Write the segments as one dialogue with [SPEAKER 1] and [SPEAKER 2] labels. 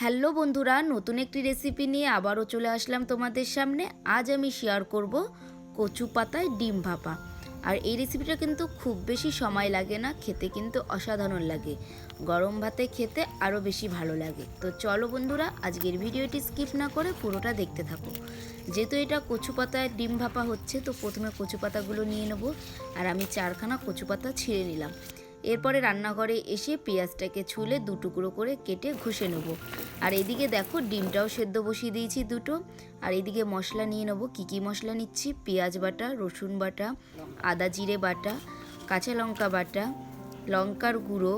[SPEAKER 1] Hello বন্ধুরা, নতুন একটি রেসিপি নিয়ে আবারও চলে আসলাম তোমাদের সামনে। আজ আমি শেয়ার করব কচু পাতায় ডিম ভাপা। আর এই রেসিপিটা কিন্তু খুব বেশি সময় লাগে না, খেতে কিন্তু অসাধারণ লাগে। গরম ভাতে খেতে আরও বেশি ভালো লাগে। তো চলো বন্ধুরা, আজকের ভিডিওটি স্কিপ না করে পুরোটা দেখতে থাকো। যেহেতু এটা কচু পাতায় ডিম ভাপা হচ্ছে, তো প্রথমে কচু পাতাগুলো নিয়ে নেব। আর আমি চারখানা কচু পাতা ছিঁড়ে নিলাম। এরপরে রান্নাঘরে এসে পেঁয়াজটাকে ছুলে দু টুকরো করে কেটে ঘষে নেব। আর এদিকে দেখো ডিমটাও সেদ্ধ বসিয়ে দিয়েছি দুটো। আর এদিকে মশলা নিয়ে নেব। কী কী মশলা নিচ্ছি? পেঁয়াজ বাটা, রসুন বাটা, আদা জিরে বাটা, কাঁচা লঙ্কা বাটা, লঙ্কার গুঁড়ো,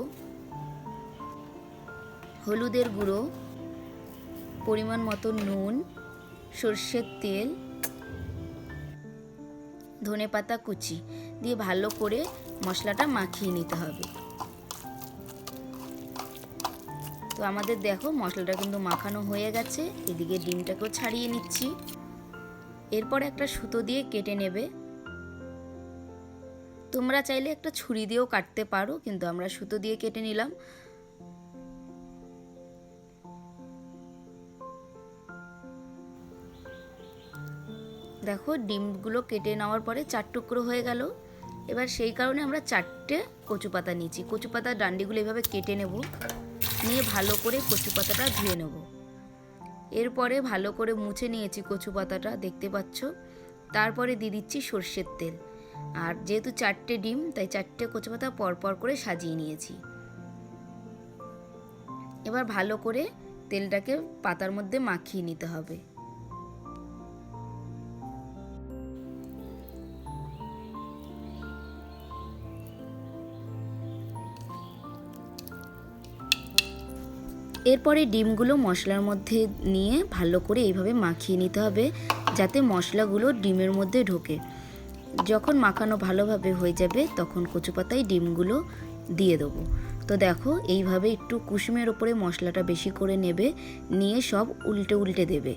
[SPEAKER 1] হলুদের গুঁড়ো, পরিমাণ মতো নুন, সর্ষের তেল ধনে পাতা কুচি দিয়ে ভালো করে মশলাটা মাখিয়ে নিতে হবে। তো আমাদের দেখো মশলাটা কিন্তু মাখানো হয়ে গেছে। এদিকে ডিমটাকেও ছাড়িয়ে নিচ্ছি। এরপর একটা সুতো দিয়ে কেটে নেবে। তোমরা চাইলে একটা ছুরি দিয়েও কাটতে পারো, কিন্তু আমরা সুতো দিয়ে কেটে নিলাম। ডিমগুলো কেটে নেওয়ার পরে চার টুকরো হয়ে গেল। এবার সেই কারণে আমরা চারটে কচু পাতা নিয়েছি। কচু পাতার ডান্ডিগুলো এভাবে কেটে নেব। নিয়ে ভালো করে কচু পাতাটা ধুয়ে নেব। এরপরে ভালো করে মুছে নিয়েছি কচু পাতাটা, দেখতে পাচ্ছ? তারপরে দিয়ে দিচ্ছি সর্ষের তেল। আর যেহেতু চারটে ডিম, তাই চারটে কচু পাতা পরপর করে সাজিয়ে নিয়েছি। এবার ভালো করে তেলটাকে পাতার মধ্যে মাখিয়ে নিতে হবে। এরপরে ডিমগুলো মশলার মধ্যে নিয়ে ভালো করে এইভাবে মাখিয়ে নিতে হবে, যাতে মশলাগুলো ডিমের মধ্যে ঢোকে। যখন মাখানো ভালোভাবে হয়ে যাবে, তখন কচু পাতায় ডিমগুলো দিয়ে দেবো। তো দেখো, এইভাবে একটু কুসুমের ওপরে মশলাটা বেশি করে নেবে, নিয়ে সব উল্টে উল্টে দেবে।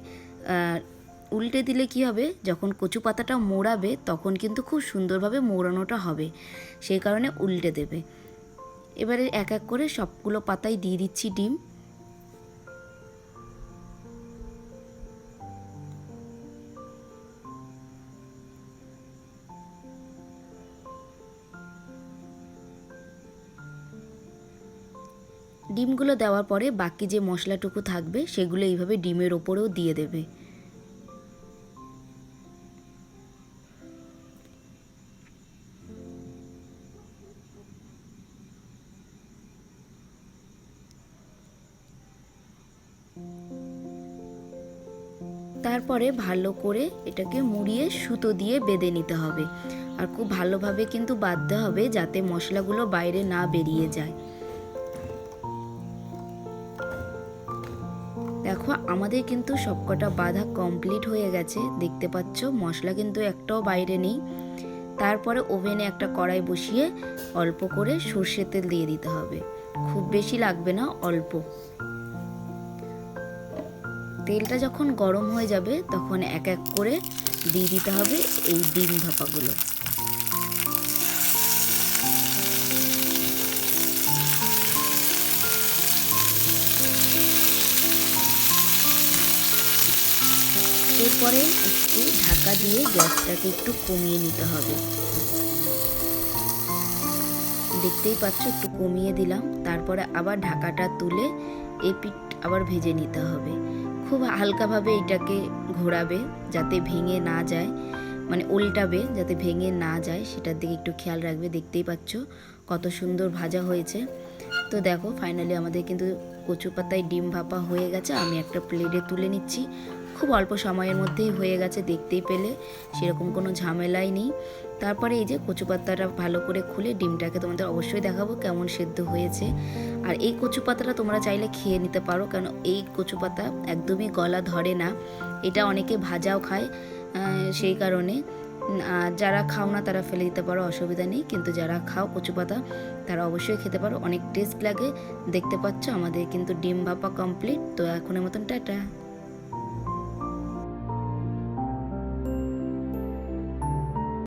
[SPEAKER 1] উল্টে দিলে কি হবে, যখন কচু পাতাটা মোড়াবে, তখন কিন্তু খুব সুন্দরভাবে মোড়ানোটা হবে। সেই কারণে উল্টে দেবে। এবারে এক এক করে সবগুলো পাতায় দিয়ে দিচ্ছি ডিম। ডিমগুলো দেওয়ার পরে বাকি যে মশলাটুকু থাকবে, সেগুলো এইভাবে ডিমের ওপরেও দিয়ে দেবে। তারপরে ভালো করে এটাকে মুড়িয়ে সুতো দিয়ে বেঁধে নিতে হবে। আর খুব ভালোভাবে কিন্তু বাঁধতে হবে যাতে মশলাগুলো বাইরে না বেরিয়ে যায়। দেখো, আমাদের কিন্তু সবকটা বাধা কমপ্লিট হয়ে গেছে। দেখতে পাচ্ছ, মশলা কিন্তু একটাও বাইরে নেই। তারপরে ওভেনে একটা কড়াই বসিয়ে অল্প করে সর্ষের তেল দিয়ে দিতে হবে। খুব বেশি লাগবে না, অল্প। তেলটা যখন গরম হয়ে যাবে, তখন এক এক করে দিয়ে দিতে হবে এই ডিম ভাপাগুলো। এরপরে একটু ঢাকা দিয়ে গ্যাসটাকে একটু কমিয়ে নিতে হবে। দেখতেই পাচ্ছ, একটু কমিয়ে দিলাম। তারপরে আবার ঢাকাটা তুলে এই পিঠ আবার ভেজে নিতে হবে। খুব হালকাভাবে এটাকে ঘোরাবে যাতে ভেঙে না যায় মানে উল্টাবে যাতে ভেঙে না যায়, সেটার দিকে একটু খেয়াল রাখবে। দেখতেই পাচ্ছ কত সুন্দর ভাজা হয়েছে। তো দেখো ফাইনালি আমাদের কিন্তু কচু পাতায় ডিম ভাপা হয়ে গেছে। আমি একটা প্লেটে তুলে নিচ্ছি। খুব অল্প সময়ের মধ্যেই হয়ে গেছে দেখতেই পেলে, সেরকম কোনো ঝামেলাই নেই। তারপরে এই যে কচু পাতাটা ভালো করে খুলে ডিমটাকে তোমাদের অবশ্যই দেখাবো কেমন সেদ্ধ হয়েছে। আর এই কচু পাতাটা তোমরা চাইলে খেয়ে নিতে পারো, কেন এই কচু পাতা একদমই গলা ধরে না। এটা অনেকে ভাজাও খায় সেই কারণে। যারা খাও না তারা ফেলে দিতে পারো, অসুবিধা নেই। কিন্তু যারা খাও কচু পাতা তারা অবশ্যই খেতে পারো। অনেক টেস্ট লাগে। দেখতে পাচ্ছ আমাদের কিন্তু ডিম ভাপা কমপ্লিট তো এখনের মতন টাটা।